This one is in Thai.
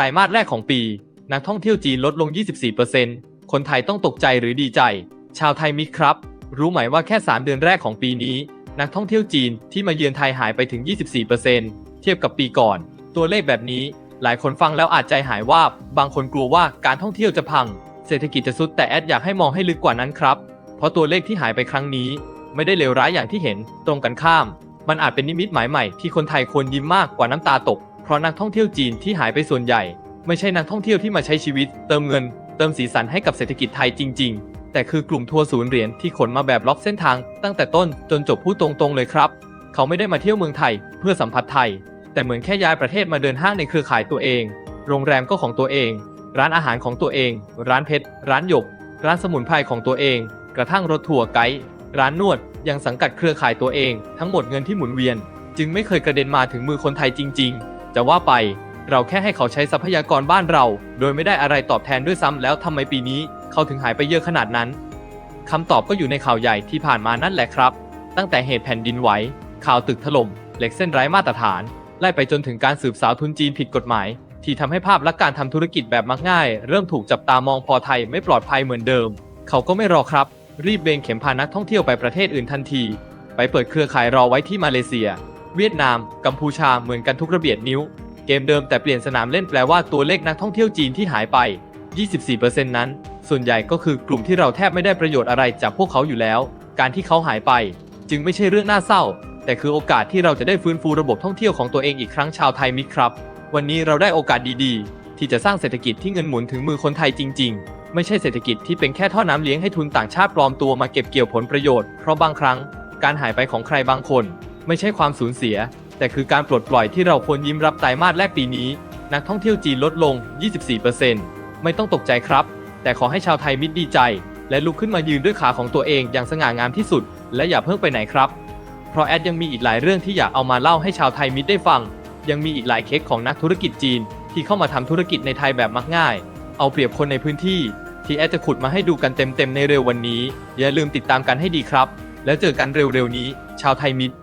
ไตรมาสแรกของปี นักท่องเที่ยวจีนลดลง 24%คนไทยต้องตกใจหรือดีใจ ชาวไทยมิตรครับ รู้ไหมว่าแค่ 3 เดือนแรกของปีนี้ นักท่องเที่ยวจีนที่มาเยือนไทยหายไปถึง 24%เทียบกับปีก่อน ตัวเลขแบบนี้ หลายคนฟังแล้วอาจใจหายว่าบบางคนกลัวว่าการท่องเที่ยวจะพัง เศรษฐกิจจะสุดแต่แอดอยากให้มองให้ลึกกว่านั้นครับ เพราะตัวเลขที่หายไปครั้งนี้ ไม่ได้เลวร้ายอย่างที่เห็น ตรงกันข้าม มันอาจเป็นนิมิตหมายใหม่ที่คนไทยควรยิ้มมากกว่าน้ำตาตก เพราะนักท่องเที่ยวจีนที่หายไปส่วนใหญ่ ไม่ใช่นักท่องเที่ยวที่มาใช้ชีวิต เติมเงิน เติมสีสันให้กับเศรษฐกิจไทยจริง ๆ แต่คือกลุ่มทัวร์ศูนย์เหรียญที่ขนมาแบบล็อกเส้นทาง ตั้งแต่ต้นจนจบพูดตรงๆเลยครับ เขาไม่ได้มาเที่ยวเมืองไทย เพื่อสัมผัสไทย แต่เหมือนแค่ย้ายประเทศมาเดินห้างในเครือข่ายตัวเอง โรงแรมก็ของตัวเอง ร้านอาหารของตัวเอง ร้านเพชร ร้านหยก ร้านสมุนไพรของตัวเอง กระทั่งรถทัวร์ไกด์ ร้านนวด ยังสังกัดเครือข่ายตัวเอง ทั้งหมดเงินที่หมุนเวียน จึงไม่เคยกระเด็นมาถึงมือคนไทยจริง ๆ จะว่าไป เราแค่ให้เขาใช้ทรัพยากรบ้านเรา โดยไม่ได้อะไรตอบแทนด้วยซ้ำแล้วทำไมปีนี้ เขาถึงหายไปเยอะขนาดนั้นคำตอบก็อยู่ในข่าวใหญ่ที่ผ่านมานั่นแหละครับ ตั้งแต่เหตุแผ่นดินไหวข่าวตึกถล่มเหล็กเส้นไร้มาตรฐาน ไล่ไปจนถึงการสืบสาวทุนจีนผิดกฎหมาย ที่ทำให้ภาพลักษณ์การทำธุรกิจแบบมักง่าย เริ่มถูกจับตามองพอไทยไม่ปลอดภัยเหมือนเดิม เขาก็ไม่รอครับ รีบเบนเข็มพานักท่องเที่ยวไปประเทศอื่นทันที ไปเปิดเครือข่ายรอไว้ที่มาเลเซีย เวียดนาม กัมพูชาเหมือนกันทุกระเบียดนิ้ว เกมเดิมแต่เปลี่ยนสนามเล่นแปลว่าตัวเลขนักท่องเที่ยวจีนที่หายไป 24%นั้น ส่วนใหญ่ก็คือกลุ่มที่เราแทบไม่ได้ประโยชน์อะไรจากพวกเขาอยู่แล้ว การที่เขาหายไป จึงไม่ใช่เรื่องน่าเศร้า แต่คือโอกาสที่เราจะได้ฟื้นฟูระบบท่องเที่ยวของตัวเองอีกครั้งชาวไทยมิตรครับ วันนี้เราได้โอกาสดีๆ ที่จะสร้างเศรษฐกิจที่เงินหมุนถึงมือคนไทยจริง ๆไม่ใช่เศรษฐกิจที่เป็นแค่ท่อน้ำเลี้ยงให้ทุนต่างชาติปลอมตัวมาเก็บเกี่ยวผลประโยชน์ เพราะบางครั้ง การหายไปของใครบางคน ไม่ใช่ความสูญเสีย แต่คือการปลดปล่อยที่เราควรยิ้มรับไตรมาสแรกปีนี้ นักท่องเที่ยวจีนลดลง 24%ไม่ต้องตกใจครับ แต่ขอให้ชาวไทยมิตรดีใจ และลุกขึ้นมายืนด้วยขาของตัวเองอย่างสง่างามที่สุด และอย่าเพิ่งไปไหนครับ เพราะแอดยังมีอีกหลายเรื่องที่อยากเอามาเล่าให้ชาวไทยมิตรได้ฟัง ยังมีอีกหลายเคสของนักธุรกิจจีน ที่เข้ามาทำธุรกิจในไทยแบบมักง่าย เอาเปรียบคนในพื้นที่ที่แอดจะขุดมาให้ดูกันเต็มๆในเร็ววันนี้ อย่าลืมติดตามกันให้ดีครับ แล้วเจอกันเร็วๆนี้ ชาวไทยมิตร